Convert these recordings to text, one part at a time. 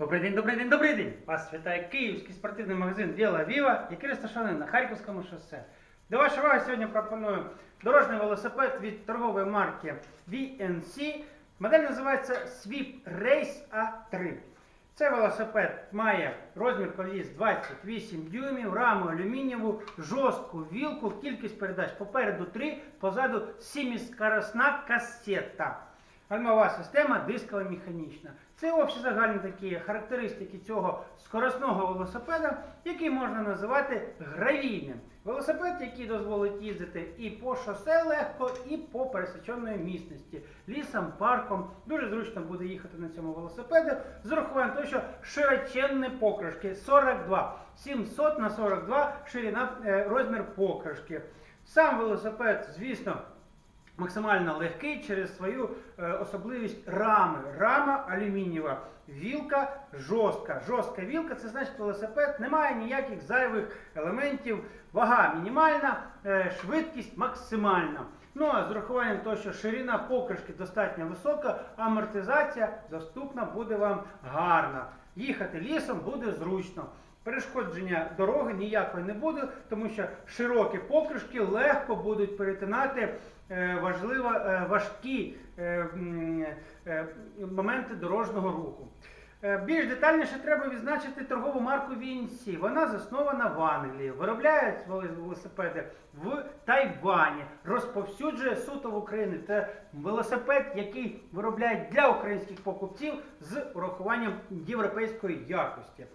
Добрий день, добрий день, добрий день! Вас вітає київський спортивний магазин Віла Віва, який розташований на Харківському шосе. До вашої уваги сьогодні пропоную дорожній велосипед від торгової марки VNC. Модель називається Sweep Race A3. Цей велосипед має розмір коліс 28 дюймів, раму алюмінієву, жорстку вілку, кількість передач попереду 3, позаду 7-скоросна касета. Гальмова система дискова механічна. Це загальні такі характеристики цього скоросного велосипеда, який можна називати гравійним. Велосипед, який дозволить їздити і по шосе легко, і по пересеченої місності, лісом, парком. Дуже зручно буде їхати на цьому велосипеді з урахуванням того, що широченні покришки 42, 700 на 42 ширина е, розмір покришки. Сам велосипед, звісно. Максимально легкий через свою е, особливість рами. Рама алюмінієва, вілка жорстка. Жорстка вілка це значить велосипед, немає ніяких зайвих елементів, вага мінімальна, е, швидкість максимальна. Ну а з урахуванням того, що ширина покришки достатньо висока, амортизація доступна буде вам гарна. Їхати лісом буде зручно. Перешкодження дороги ніякої не буде, тому що широкі покришки легко будуть перетинати важливо, е, важкі е, е, моменти дорожнього руху. Е, Більш детальніше треба відзначити торгову марку VNC. Вона заснована в Англії, виробляють велосипеди в Тайвані, розповсюджує суто в Україні. Це велосипед, який виробляють для українських покупців з урахуванням європейської якості.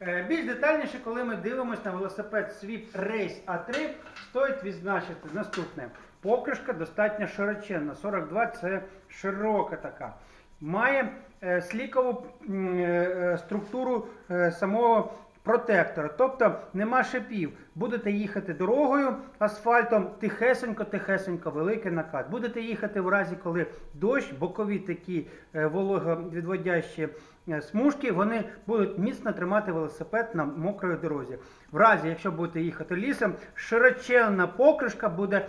Е, Більш детальніше, коли ми дивимося на велосипед Sweep Race A3, стоїть відзначити наступне. Покришка достатньо широченна. 42 це широка така. Має е, слікову е, структуру е, самого протектора, тобто нема шипів. Будете їхати дорогою, асфальтом, тихесенько, тихесенько, великий накат. Будете їхати в разі, коли дощ, бокові такі е, вологовідводящі е, смужки, вони будуть міцно тримати велосипед на мокрої дорозі. В разі, якщо будете їхати лісом, широченна покришка буде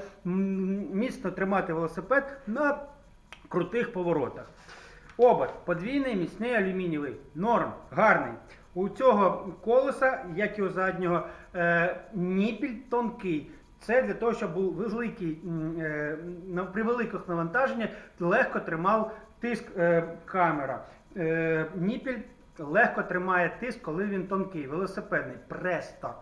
міцно тримати велосипед на крутих поворотах. Обод подвійний, міцний алюмінієвий. Норм, гарний. У цього колеса, як і у заднього, е, ніпіль тонкий. Це для того, щоб був великий, е, при великих навантаженнях легко тримав тиск е, камера. Ніпіль легко тримає тиск, коли він тонкий, велосипедний, престо.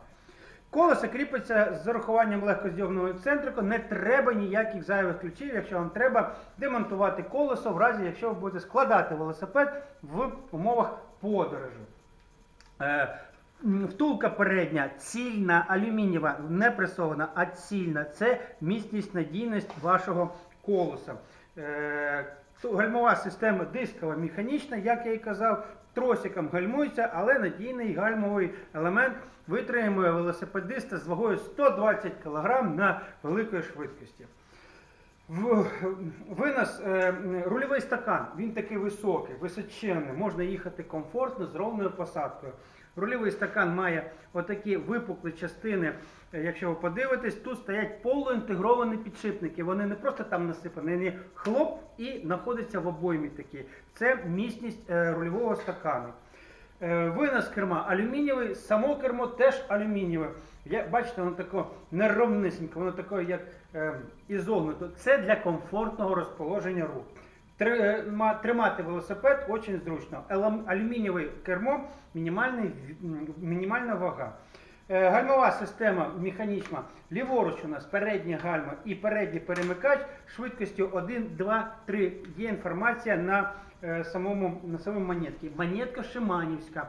Колесо кріпиться з зарахуванням легкоздьомного центрику. Не треба ніяких зайвих ключів, якщо вам треба демонтувати колесо, в разі, якщо ви будете складати велосипед в умовах подорожі. Е, Втулка передня цільна, алюмінієва, не пресована, а цільна. Це міцність, надійність вашого колеса. Е, Гальмова система дискова механічна, як я і казав, тросиком гальмується, але надійний гальмовий елемент витримує велосипедиста з вагою 120 кг на великої швидкості. Винос, е, рульовий стакан, він такий високий, височенний, можна їхати комфортно з ровною посадкою. Рульовий стакан має отакі випуклі частини, е, якщо ви подивитесь, тут стоять полуінтегровані підшипники. Вони не просто там насипані, вони хлоп і знаходяться в обоймі такі. Це міцність е, рульового стакану. Е, Винос керма алюмінієвий, само кермо теж алюмінієве. Бачите, воно таке неровнисеньке, воно таке, як е, ізогнуто. Це для комфортного розположення рук. Е, ма- Тримати велосипед дуже зручно. Алюмінієве кермо, мінімальна вага. Е, Гальмова система механічна. Ліворуч у нас передня гальма і передній перемикач швидкістю 1, 2, 3. Є інформація на самому, на самому монетці. Монетка Шиманівська.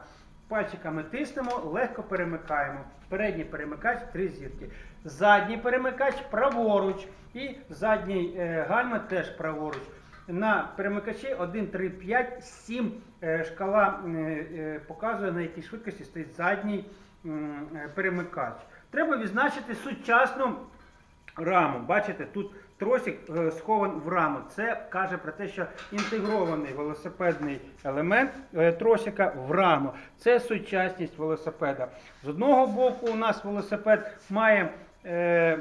Пальчиками тиснемо, легко перемикаємо. Передній перемикач три зірки. Задній перемикач праворуч. І задній е, гальма теж праворуч. На перемикачі 1, 3, 5, 7 е, шкала е, е, показує, на якій швидкості стоїть задній е, перемикач. Треба відзначити сучасну раму. Бачите, тут тросик е, схован в раму. Це каже про те, що інтегрований велосипедний елемент е, тросика в раму. Це сучасність велосипеда. З одного боку, у нас велосипед має е,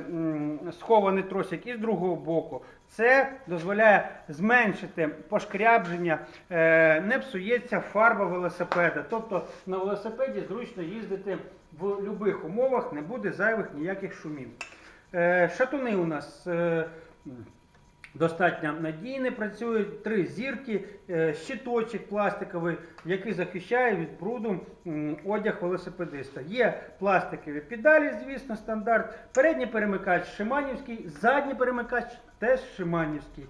схований тросик, і з другого боку. Це дозволяє зменшити пошкрябження, не псується фарба велосипеда. Тобто на велосипеді зручно їздити в будь-яких умовах, не буде зайвих ніяких шумів. Шатуни у нас достатньо надійні, працюють три зірки, е, щиточок пластиковий, який захищає від бруду одяг велосипедиста. Є пластикові педалі, звісно, стандарт. Передній перемикач Шиманівський, задній перемикач теж Шиманівський.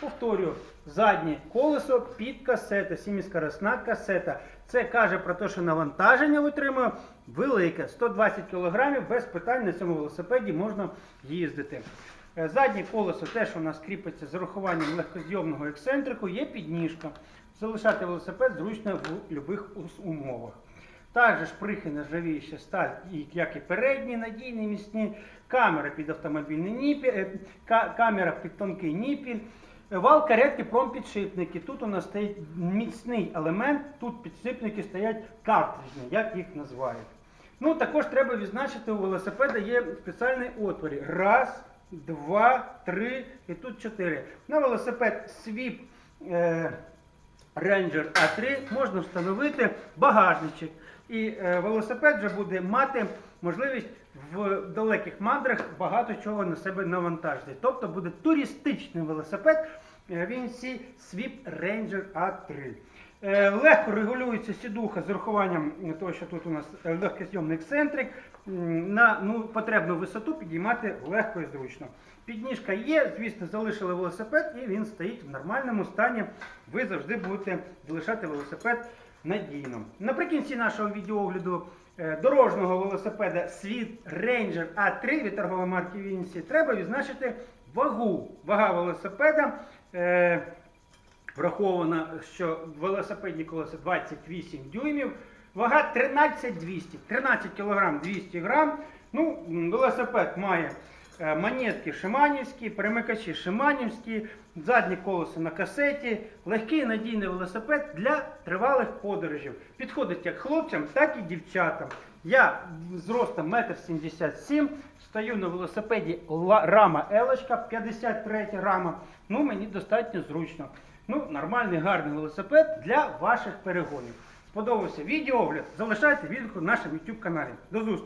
Повторюю, заднє колесо під касета, сіміскоросна касета. Це каже про те, що навантаження витримує велике, 120 кг, без питань на цьому велосипеді можна їздити. Е, Заднє колесо теж у нас кріпиться з урахуванням легкозйомного ексцентрику, є підніжка. Залишати велосипед зручно в будь-яких умовах. Також прихи нержавіюча сталь, як і передні, надійні, міцні, камера під автомобільний ніпіль, е, камера під тонкий ніпіль, вал каретки промпідшипники. Тут у нас стоїть міцний елемент, тут підшипники стоять картриджні, як їх називають. Ну, також треба відзначити, у велосипеда є спеціальні отвори. Раз, два, три і тут чотири. На велосипед свіп. Е, Ranger A3 можна встановити багажничок. І е, велосипед вже буде мати можливість в далеких мандрах багато чого на себе навантажити. Тобто буде туристичний велосипед е, Sweep Ranger A3. Е, Легко регулюється сідуха з урахуванням того, що тут у нас легкозйомний ексцентрик. На ну, потрібну висоту підіймати легко і зручно. Підніжка є, звісно, залишили велосипед і він стоїть в нормальному стані. Ви завжди будете залишати велосипед надійно. Наприкінці нашого відеоогляду е, дорожнього велосипеда Sweet Ranger A3 від торгової марки Vinci треба відзначити вагу. Вага велосипеда. Е, Враховано, що велосипедні колеса 28 дюймів, вага 13200, 13 кг 200 г. Ну, велосипед має е, монетки шиманівські, перемикачі шиманівські, задні колеса на касеті, легкий надійний велосипед для тривалих подорожів. Підходить як хлопцям, так і дівчатам. Я з ростом 1,77 м, стою на велосипеді рама Елочка, 53 рама. Ну, мені достатньо зручно. Ну, нормальний гарний велосипед для ваших перегонів. Сподобався відеоогляд? Залишайте відгук на нашому YouTube каналі. До зустрічі!